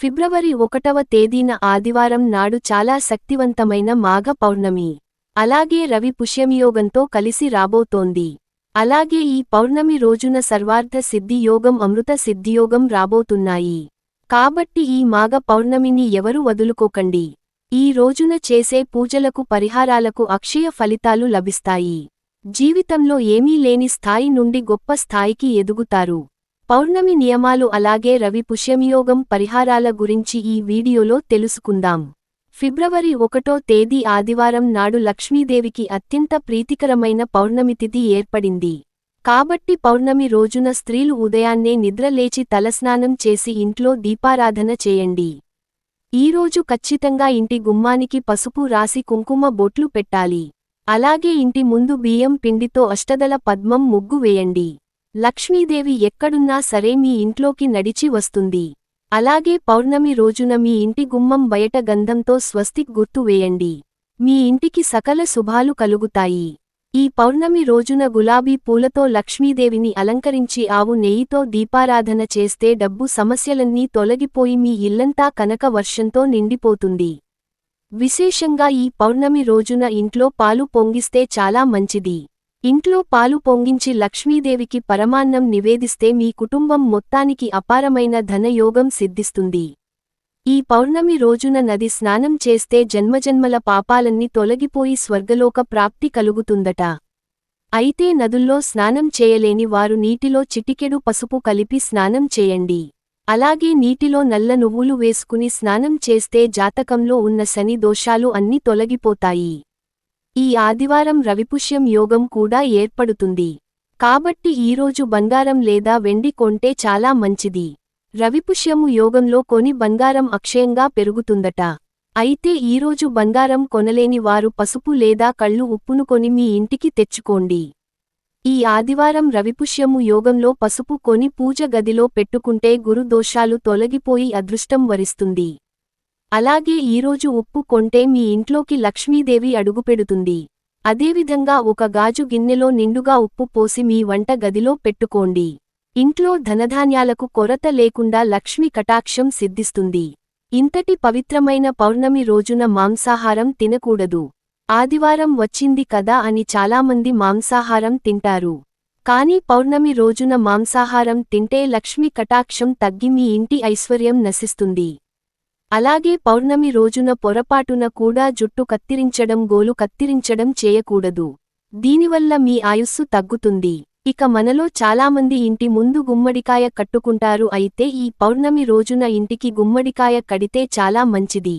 ఫిబ్రవరి ఒకటవ తేదీన ఆదివారం నాడు చాలా శక్తివంతమైన మాఘ పౌర్ణమి. అలాగే రవి పుష్యమియోగంతో కలిసి రాబోతోంది. అలాగే ఈ పౌర్ణమి రోజున సర్వార్థ సిద్ధియోగం అమృత సిద్ధియోగం రాబోతున్నాయి. కాబట్టి ఈ మాఘ పౌర్ణమిని ఎవరు వదులుకోకండి. ఈ రోజున చేసే పూజలకు పరిహారాలకు అక్షయ ఫలితాలు లభిస్తాయి. జీవితంలో ఏమీ లేని స్థాయి నుండి గొప్ప స్థాయికి ఎదుగుతారు. పౌర్ణమి నియమాలు అలాగే రవి పుష్యమియోగం పరిహారాల గురించి ఈ వీడియోలో తెలుసుకుందాం. ఫిబ్రవరి ఒకటో తేదీ ఆదివారం నాడు లక్ష్మీదేవికి అత్యంత ప్రీతికరమైన పౌర్ణమి తిథి ఏర్పడింది. కాబట్టి పౌర్ణమి రోజున స్త్రీలు ఉదయాన్నే నిద్రలేచి తలస్నానం చేసి ఇంట్లో దీపారాధన చేయండి. ఈరోజు ఖచ్చితంగా ఇంటి గుమ్మానికి పసుపు రాసి కుంకుమ బొట్లు పెట్టాలి. అలాగే ఇంటి ముందు బియ్యం పిండితో అష్టదల పద్మం ముగ్గు వేయండి. లక్ష్మీదేవి ఎక్కడున్నా సరే మీ ఇంట్లోకి నడిచి వస్తుంది. అలాగే పౌర్ణమి రోజున మీ ఇంటి గుమ్మం బయట గంధంతో స్వస్తిక్ గుర్తు వేయండి. మీ ఇంటికి సకల శుభాలు కలుగుతాయి. ఈ పౌర్ణమి రోజున గులాబీ పూలతో లక్ష్మీదేవిని అలంకరించి ఆవు నెయ్యితో దీపారాధన చేస్తే డబ్బు సమస్యలన్నీ తొలగిపోయి మీ ఇల్లంతా కనక వర్షంతో నిండిపోతుంది. విశేషంగా ఈ పౌర్ణమి రోజున ఇంట్లో పాలు పొంగిస్తే చాలా మంచిది. ఇంట్లో పాలు పొంగించి లక్ష్మీదేవికి పరమాన్నం నివేదిస్తే మీ కుటుంబం మొత్తానికి అపారమైన ధనయోగం సిద్ధిస్తుంది. ఈ పౌర్ణమి రోజున నది స్నానం చేస్తే జన్మజన్మల పాపాలన్నీ తొలగిపోయి స్వర్గలోక ప్రాప్తి కలుగుతుందట. అయితే నదుల్లో స్నానం చేయలేని వారు నీటిలో చిటికెడు పసుపు కలిపి స్నానం చేయండి. అలాగే నీటిలో నల్ల నువ్వులు వేసుకుని స్నానం చేస్తే జాతకంలో ఉన్న శని దోషాలు అన్నీ తొలగిపోతాయి. ఈ ఆదివారం రవిపుష్యం యోగం కూడా ఏర్పడుతుంది. కాబట్టి ఈరోజు బంగారం లేదా వెండి కొంటే చాలా మంచిది. రవిపుష్యము యోగంలో కొని బంగారం అక్షయంగా పెరుగుతుందట. అయితే ఈరోజు బంగారం కొనలేని వారు పసుపు లేదా కళ్ళు ఉప్పును కొని మీ ఇంటికి తెచ్చుకోండి. ఈ ఆదివారం రవిపుష్యము యోగంలో పసుపు కొని పూజ గదిలో పెట్టుకుంటే గురుదోషాలు తొలగిపోయి అదృష్టం వరిస్తుంది. అలాగే ఈరోజు ఉప్పు కొంటే మీ ఇంట్లోకి లక్ష్మీదేవి అడుగుపెడుతుంది అదేవిధంగా ఒక గాజు గిన్నెలో నిండుగా ఉప్పు పోసి మీ వంట గదిలో పెట్టుకోండి. ఇంట్లో ధనధాన్యాలకు కొరత లేకుండా లక్ష్మి కటాక్షం సిద్ధిస్తుంది. ఇంతటి పవిత్రమైన పౌర్ణమి రోజున మాంసాహారం తినకూడదు. ఆదివారం వచ్చింది కదా అని చాలామంది మాంసాహారం తింటారు. కాని పౌర్ణమి రోజున మాంసాహారం తింటే లక్ష్మి కటాక్షం తగ్గి మీ ఇంటి ఐశ్వర్యం నశిస్తుంది. అలాగే పౌర్ణమి రోజున పొరపాటున కూడా జుట్టు కత్తిరించడం గోలు కత్తిరించడం చేయకూడదు. దీనివల్ల మీ ఆయుస్సు తగ్గుతుంది. ఇక మనలో చాలామంది ఇంటి ముందు గుమ్మడికాయ కట్టుకుంటారు. అయితే ఈ పౌర్ణమి రోజున ఇంటికి గుమ్మడికాయ కడితే చాలా మంచిది.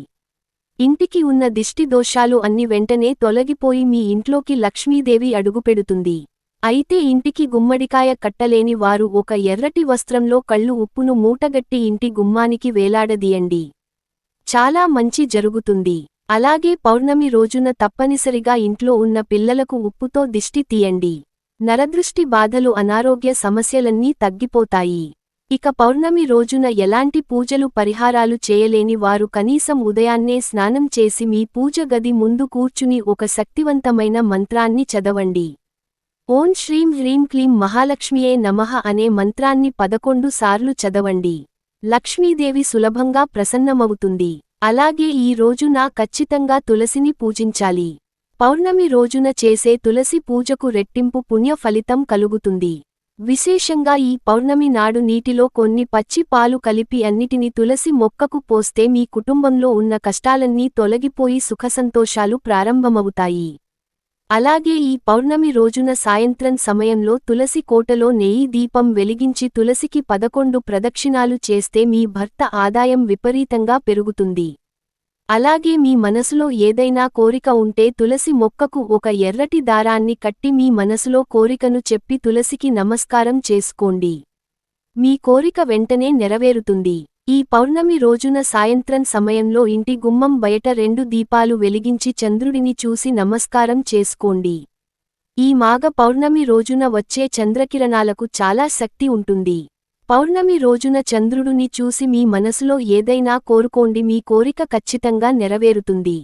ఇంటికి ఉన్న దిష్టి దోషాలు అన్ని వెంటనే తొలగిపోయి మీ ఇంట్లోకి లక్ష్మీదేవి అడుగుపెడుతుంది. అయితే ఇంటికి గుమ్మడికాయ కట్టలేని వారు ఒక ఎర్రటి వస్త్రంలో కళ్ళు ఉప్పును మూటగట్టి ఇంటి గుమ్మానికి వేలాడదీయండి. చాలా మంచి జరుగుతుంది. అలాగే పౌర్ణమి రోజున తప్పనిసరిగా ఇంట్లో ఉన్న పిల్లలకు ఉప్పుతో దిష్టి తీయండి. నరదృష్టి బాధలు అనారోగ్య సమస్యలన్నీ తగ్గిపోతాయి. ఇక పౌర్ణమి రోజున ఎలాంటి పూజలు పరిహారాలు చేయలేని వారు కనీసం ఉదయాన్నే స్నానం చేసి మీ పూజ గది ముందు కూర్చుని ఒక శక్తివంతమైన మంత్రాన్ని చదవండి. ఓం శ్రీం హ్రీం క్లీం మహాలక్ష్మియే నమః అనే మంత్రాన్ని పదకొండు సార్లు చదవండి. లక్ష్మీదేవి సులభంగా ప్రసన్నమవుతుంది. అలాగే ఈ రోజున ఖచ్చితంగా తులసిని పూజించాలి. పౌర్ణమి రోజున చేసే తులసి పూజకు రెట్టింపు పుణ్య ఫలితం కలుగుతుంది. విశేషంగా ఈ పౌర్ణమి నాడు నీటిలో కొన్ని పచ్చి పాలు కలిపి అన్నిటిని తులసి మొక్కకు పోస్తే మీ కుటుంబంలో ఉన్న కష్టాలన్నీ తొలగిపోయి సుఖసంతోషాలు ప్రారంభమవుతాయి. అలాగే ఈ పౌర్ణమి రోజున సాయంత్రం సమయంలో తులసి కోటలో నెయ్యి దీపం వెలిగించి తులసికి పదకొండు ప్రదక్షిణాలు చేస్తే మీ భర్త ఆదాయం విపరీతంగా పెరుగుతుంది. అలాగే మీ మనసులో ఏదైనా కోరిక ఉంటే తులసి మొక్కకు ఒక ఎర్రటి దారాన్ని కట్టి మీ మనసులో కోరికను చెప్పి తులసికి నమస్కారం చేసుకోండి. మీ కోరిక వెంటనే నెరవేరుతుంది. ఈ పౌర్ణమి రోజున సాయంత్రం సమయంలో ఇంటి గుమ్మం బయట రెండు దీపాలు వెలిగించి చంద్రుడిని చూసి నమస్కారం చేసుకోండి. ఈ మాఘ పౌర్ణమి రోజున వచ్చే చంద్రకిరణాలకు చాలా శక్తి ఉంటుంది. పౌర్ణమి రోజున చంద్రుడిని చూసి మీ మనసులో ఏదైనా కోరుకోండి మీ కోరిక ఖచ్చితంగా నెరవేరుతుంది.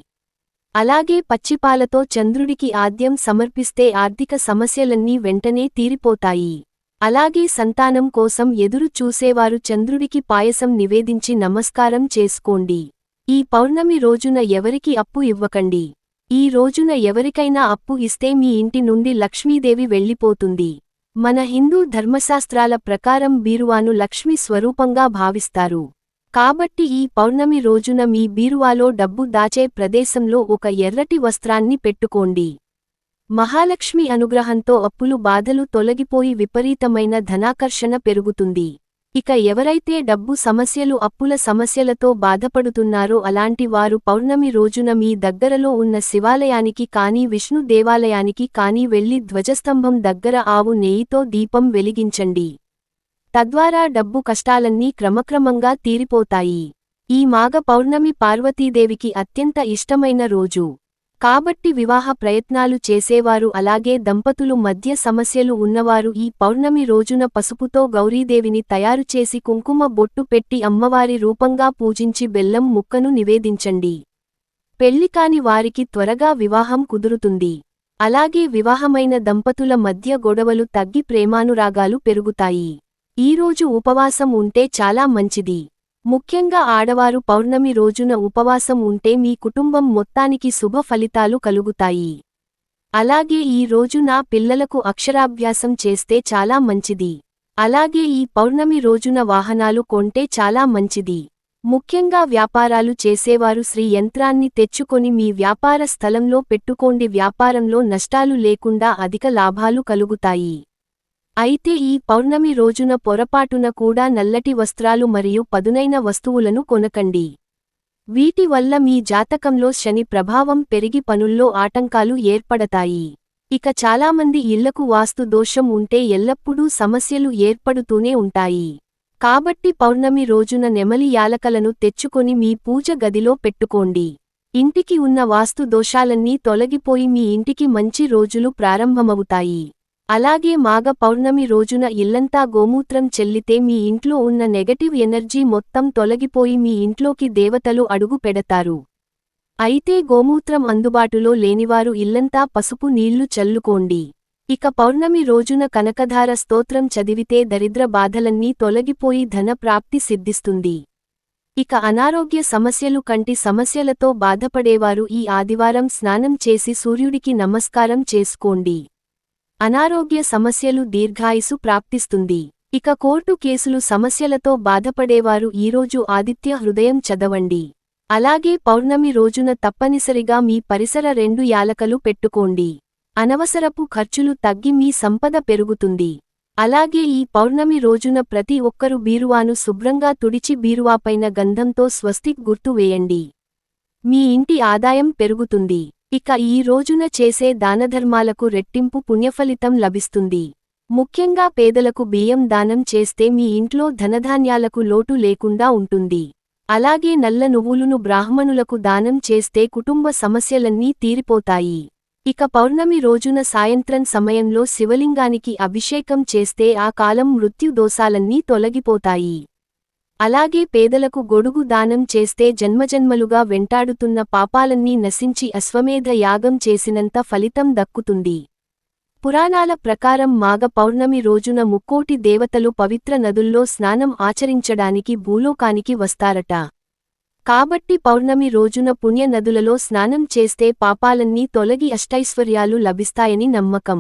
అలాగే పచ్చిపాలతో చంద్రుడికి ఆద్యం సమర్పిస్తే ఆర్థిక సమస్యలన్నీ వెంటనే తీరిపోతాయి. అలాగే సంతానం కోసం ఎదురు చూసేవారు చంద్రుడికి పాయసం నివేదించి నమస్కారం చేసుకోండి. ఈ పౌర్ణమి రోజున ఎవరికి అప్పు ఇవ్వకండి. ఈ రోజున ఎవరికైనా అప్పు ఇస్తే మీ ఇంటి నుండి లక్ష్మీదేవి వెళ్ళిపోతుంది. మన హిందూ ధర్మశాస్త్రాల ప్రకారం బీరువాను లక్ష్మి స్వరూపంగా భావిస్తారు. కాబట్టి ఈ పౌర్ణమి రోజున మీ బీరువాలో డబ్బు దాచే ప్రదేశంలో ఒక ఎర్రటి వస్త్రాన్ని పెట్టుకోండి. మహాలక్ష్మి అనుగ్రహంతో అప్పులు బాధలు తొలగిపోయి విపరీతమైన ధనాకర్షణ పెరుగుతుంది. ఇక ఎవరైతే డబ్బు సమస్యలు అప్పుల సమస్యలతో బాధపడుతున్నారో అలాంటి వారు పౌర్ణమి రోజున మీ దగ్గరలో ఉన్న శివాలయానికి కానీ విష్ణు దేవాలయానికి కానీ వెళ్ళి ధ్వజస్తంభం దగ్గర ఆవు నెయ్యితో దీపం వెలిగించండి. తద్వారా డబ్బు కష్టాలన్నీ క్రమక్రమంగా తీరిపోతాయి. ఈ మాగ పౌర్ణమి పార్వతీదేవికి అత్యంత ఇష్టమైన రోజు. కాబట్టి వివాహ ప్రయత్నాలు చేసేవారు అలాగే దంపతులు మధ్య సమస్యలు ఉన్నవారు ఈ పౌర్ణమి రోజున పసుపుతో గౌరీదేవిని తయారుచేసి కుంకుమ బొట్టు పెట్టి అమ్మవారి రూపంగా పూజించి బెల్లం ముక్కను నివేదించండి. పెళ్ళికాని వారికి త్వరగా వివాహం కుదురుతుంది. అలాగే వివాహమైన దంపతుల మధ్య గొడవలు తగ్గి ప్రేమానురాగాలు పెరుగుతాయి. ఈరోజు ఉపవాసం ఉంటే చాలా మంచిది. ముఖ్యంగా ఆడవారు పౌర్ణమి రోజున ఉపవాసం ఉంటే మీ కుటుంబం మొత్తానికి శుభ ఫలితాలు కలుగుతాయి. అలాగే ఈ రోజు నా పిల్లలకు అక్షరాభ్యాసం చేస్తే చాలా మంచిది. అలాగే ఈ పౌర్ణమి రోజున వాహనాలు కొంటే చాలా మంచిది. ముఖ్యంగా వ్యాపారాలు చేసేవారు శ్రీ యంత్రాన్ని తెచ్చుకొని మీ వ్యాపార స్థలంలో పెట్టుకోండి. వ్యాపారంలో నష్టాలు లేకుండా అధిక లాభాలు కలుగుతాయి. అయితే ఈ పౌర్ణమి రోజున పొరపాటున కూడా నల్లటి వస్త్రాలు మరియు పదునైన వస్తువులను కొనకండి. వీటి వల్ల మీ జాతకంలో శని ప్రభావం పెరిగి పనుల్లో ఆటంకాలు ఏర్పడతాయి. ఇక చాలామంది ఇళ్ళకు వాస్తు దోషం ఉంటే ఎల్లప్పుడూ సమస్యలు ఏర్పడుతూనే ఉంటాయి. కాబట్టి పౌర్ణమి రోజున నెమలి యాలకలను తెచ్చుకొని మీ పూజ గదిలో పెట్టుకోండి. ఇంటికి ఉన్న వాస్తు దోషాలన్నీ తొలగిపోయి మీ ఇంటికి మంచి రోజులు ప్రారంభమవుతాయి. అలాగే మాఘ పౌర్ణమి రోజున ఇల్లంతా గోమూత్రం చెల్లితే మీ ఇంట్లో ఉన్న నెగటివ్ ఎనర్జీ మొత్తం తొలగిపోయి మీ ఇంట్లోకి దేవతలు అడుగు పెడతారు. అయితే గోమూత్రం అందుబాటులో లేనివారు ఇల్లంతా పసుపు నీళ్ళు చల్లుకోండి. ఇక పౌర్ణమి రోజున కనకధార స్తోత్రం చదివితే దరిద్ర బాధలన్నీ తొలగిపోయి ధన ప్రాప్తి సిద్ధిస్తుంది. ఇక అనారోగ్య సమస్యలు కంటి సమస్యలతో బాధపడేవారు ఈ ఆదివారం స్నానం చేసి సూర్యుడికి నమస్కారం చేసుకోండి. అనారోగ్య సమస్యలు దీర్ఘాయుసు ప్రాప్తిస్తుంది. ఇక కోర్టు కేసులు సమస్యలతో బాధపడేవారు ఈరోజు ఆదిత్య హృదయం చదవండి. అలాగే పౌర్ణమి రోజున తప్పనిసరిగా మీ పరిసర రెండు యాలకలు పెట్టుకోండి. అనవసరపు ఖర్చులు తగ్గి మీ సంపద పెరుగుతుంది. అలాగే ఈ పౌర్ణమి రోజున ప్రతి ఒక్కరు బీరువాను శుభ్రంగా తుడిచి బీరువాపైన గంధంతో స్వస్తిక్ గుర్తు వేయండి. మీ ఇంటి ఆదాయం పెరుగుతుంది. ఇక ఈ రోజున చేసే దానధర్మాలకు రెట్టింపు పుణ్యఫలితం లభిస్తుంది. ముఖ్యంగా పేదలకు బియ్యం దానం చేస్తే మీ ఇంట్లో ధనధాన్యాలకు లోటు లేకుండా ఉంటుంది. అలాగే నల్ల నువ్వులును బ్రాహ్మణులకు దానం చేస్తే కుటుంబ సమస్యలన్నీ తీరిపోతాయి. ఇక పౌర్ణమి రోజున సాయంత్రం సమయంలో శివలింగానికి అభిషేకం చేస్తే ఆ కాలం మృత్యు దోషాలన్నీ తొలగిపోతాయి. అలాగే పేదలకు గొడుగు దానం చేస్తే జన్మజన్మలుగా వెంటాడుతున్న పాపాలన్నీ నశించి అశ్వమేధ యాగం చేసినంత ఫలితం దక్కుతుంది. పురాణాల ప్రకారం మాఘ పౌర్ణమి రోజున ముక్కోటి దేవతలు పవిత్ర నదుల్లో స్నానం ఆచరించడానికి భూలోకానికి వస్తారట. కాబట్టి పౌర్ణమి రోజున పుణ్య నదులలో స్నానం చేస్తే పాపాలన్నీ తొలగి అష్టైశ్వర్యాలు లభిస్తాయని నమ్మకం.